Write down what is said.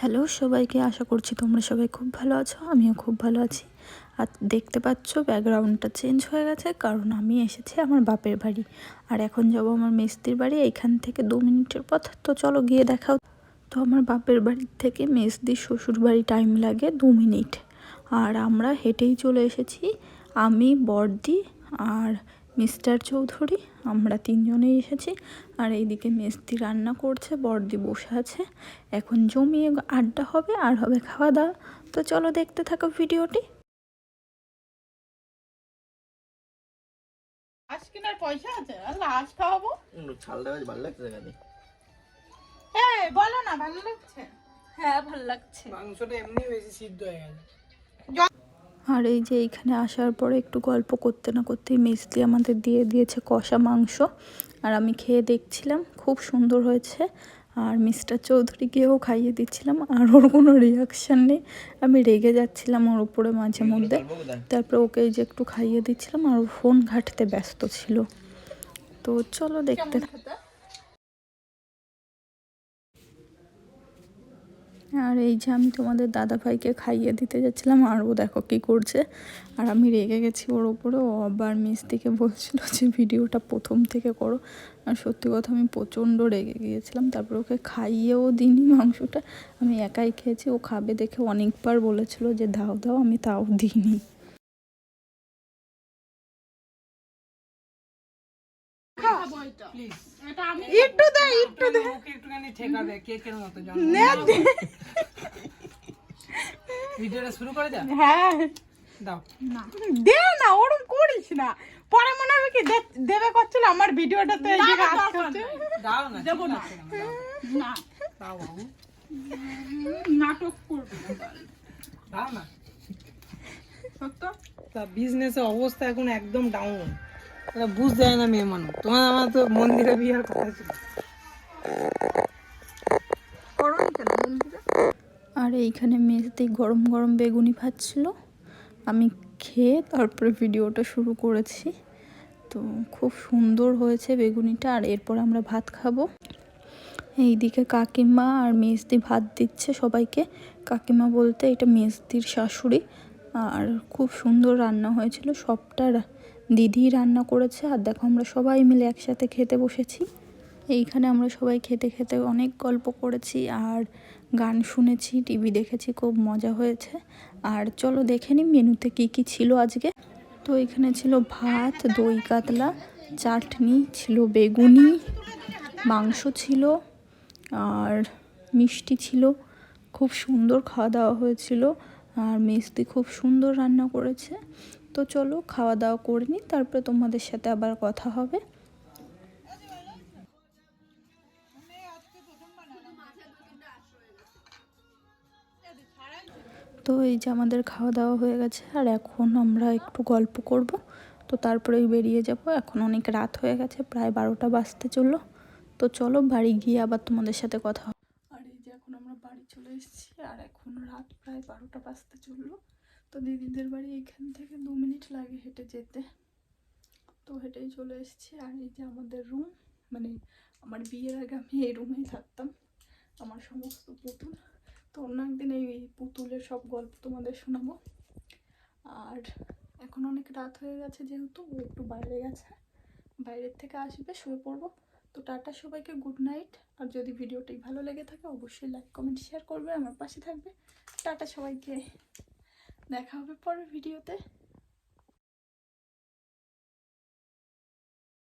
Hello সবাইকে, আশা করছি তোমরা সবাই খুব ভালো আছো, আমিও খুব ভালো আছি। আর দেখতে পাচ্ছ ব্যাকগ্রাউন্ডটা চেঞ্জ হয়ে গেছে, কারণ আমি এসেছি আমার বাপের বাড়ি। আর এখন যাব আমার মেস্তির বাড়ি, এইখান থেকে দু মিনিটের পথ। তো চলো গিয়ে দেখাও। তো আমার বাপের বাড়ির থেকে মেসদির শ্বশুর বাড়ি টাইম লাগে দু মিনিট। আর আমরা হেঁটেই চলে এসেছি, আমি, বর্দি আর মিস্টার চৌধুরী আমরা তিনজনেই এসেছি। আর এইদিকে মেস্তি রান্না করছে বর্দি বসে আছে। এখন জমিয়ে আড্ডা হবে আর হবে খাওয়া দাওয়া। তো চলো দেখতে থাকো ভিডিওটি। আজ কেনার পয়সা আছে? আল্লাহ আজ খাওয়াবো? একটু ছাল দেওয়া ভালো লাগছে এখানে এই বলো না ভালো লাগছে? হ্যাঁ ভালো লাগছে। মাংসটা এমনি বেশি সিদ্ধ হয়ে গেছে। আর এই যে এইখানে আসার পরে একটু গল্প করতে না করতেই মিস্ত্রি আমাদের দিয়ে দিয়েছে কষা মাংস। আর আমি খেয়ে দেখছিলাম, খুব সুন্দর হয়েছে। আর মিস্টার চৌধুরীকেও খাইয়ে দিচ্ছিলাম, আর ওর কোনো রিয়াকশান নেই। আমি রেগে যাচ্ছিলাম ওর উপরে মাঝে মধ্যে। তারপরে ওকে যে একটু খাইয়ে দিচ্ছিলাম, আর ফোন ঘাঁটতে ব্যস্ত ছিল। তো চলো দেখতে থাক- আর এই যে আমি তোমাদের দাদা ভাইকে খাইয়ে দিতে যাচ্ছিলাম আর ও দেখো কী করছে। আর আমি রেগে গেছি ওর ওপরে ও আবার মিস্ত্রিকে বলছিল যে ভিডিওটা প্রথম থেকে করো। আর সত্যি কথা আমি প্রচণ্ড রেগে গিয়েছিলাম। তারপর ওকে খাইয়েও দিইনি মাংসটা। আমি একাই খেয়েছি। ও খাবে দেখে অনেকবার বলেছিল যে দাও দাও। আমি তাও দিইনি। প্লিজ একটু দে একটু দে। একটুখানি ঠেকাবে কেকের মতো জন দে। ভিডিওটা শুরু করে দাও হ্যাঁ। দাও। দে না ওরম করিস না। পরে মনে হবে কি দে- দেবে করছিল আমার ভিডিওটা তো এই জায়গায় দাও না দেবো না। না। দাও বাবু। নাটক করবে। দাও না। সত্য? তা বিজনেসের অবস্থা এখন একদম ডাউন এটা যায় না মেয়ে মানুষ। তোমার আমার তো মন্দিরে বিয়ার কথা ছিল। আর এইখানে মেজদি গরম গরম বেগুনি ভাজছিল আমি খেয়ে তারপরে ভিডিওটা শুরু করেছি। তো খুব সুন্দর হয়েছে বেগুনিটা, আর এরপর আমরা ভাত খাব। এইদিকে কাকিমা আর মেজদি ভাত দিচ্ছে সবাইকে। কাকিমা বলতে এটা মেজদির শাশুড়ি। আর খুব সুন্দর রান্না হয়েছিল। সবটা দিদি রান্না করেছে আর দেখো আমরা সবাই মিলে একসাথে খেতে বসেছি। এইখানে আমরা সবাই খেতে খেতে অনেক গল্প করেছি আর গান শুনেছি, টিভি দেখেছি, খুব মজা হয়েছে। আর চলো দেখে নিই মেনুতে কী কী ছিল আজকে। তো এখানে ছিল ভাত, দই কাতলা, চাটনি ছিল বেগুনি, মাংস ছিল আর মিষ্টি ছিল। খুব সুন্দর খাওয়া দাওয়া হয়েছিল। আর মিষ্টি খুব সুন্দর রান্না করেছে। তো চলো খাওয়া দাওয়া করে নিই, তারপরে তোমাদের সাথে আবার কথা হবে। তো এই যে আমাদের খাওয়া দাওয়া হয়ে গেছে, আর এখন আমরা একটু গল্প করব। তো তারপরেই বেরিয়ে যাব, এখন অনেক রাত হয়ে গেছে, প্রায় বারোটা বাজতে চলল। তো চলো বাড়ি গিয়ে আবার তোমাদের সাথে কথা হবে আর এই যে এখন আমরা বাড়ি চলে এসেছি আর এখন রাত প্রায় বারোটা বাজতে চলল। তো দিদিদের বাড়ি এখান থেকে দু মিনিট লাগে হেঁটে যেতে। তো হেঁটেই চলে এসেছি আর এই যে আমাদের রুম মানে আমার বিয়ের আগে আমি এই রুমেই থাকতাম, আমার সমস্ত পুতুল। তো অন্য একদিন এই পুতুলের সব গল্প তোমাদের শোনাবো। আর এখন অনেক রাত হয়ে গেছে যেহেতু, ও একটু বাইরে গেছে। বাইরের থেকে আসবে, শুয়ে পড়ব। তো টাটা সবাইকে, গুড নাইট। আর যদি ভিডিওটি ভালো লেগে থাকে, অবশ্যই লাইক, কমেন্ট, শেয়ার করবে, আমার পাশে থাকবে। টাটা সবাইকে। দেখা হবে পরের ভিডিওতে।